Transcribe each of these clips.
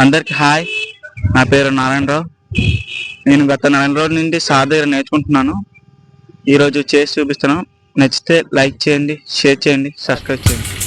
అందరికి హాయ్. నా పేరు నారాయణరావు నేను గత నెల రోజుల నుండి సార్ దగ్గర నేర్చుకుంటున్నాను. ఈరోజు చేసి చూపిస్తున్నాను. నచ్చితే లైక్ చేయండి షేర్ చేయండి సబ్స్క్రైబ్ చేయండి.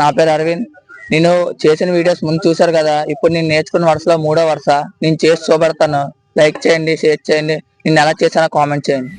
నా పేరు అరవింద్. నేను చేసిన వీడియోస్ ముందు చూసారు కదా ఇప్పుడు నేను నేర్చుకున్న వరుసలో మూడో వరుస. నేను చేసి చూపెడతాను. లైక్ చేయండి షేర్ చేయండి. నేను ఎలా చేశానో కామెంట్ చేయండి.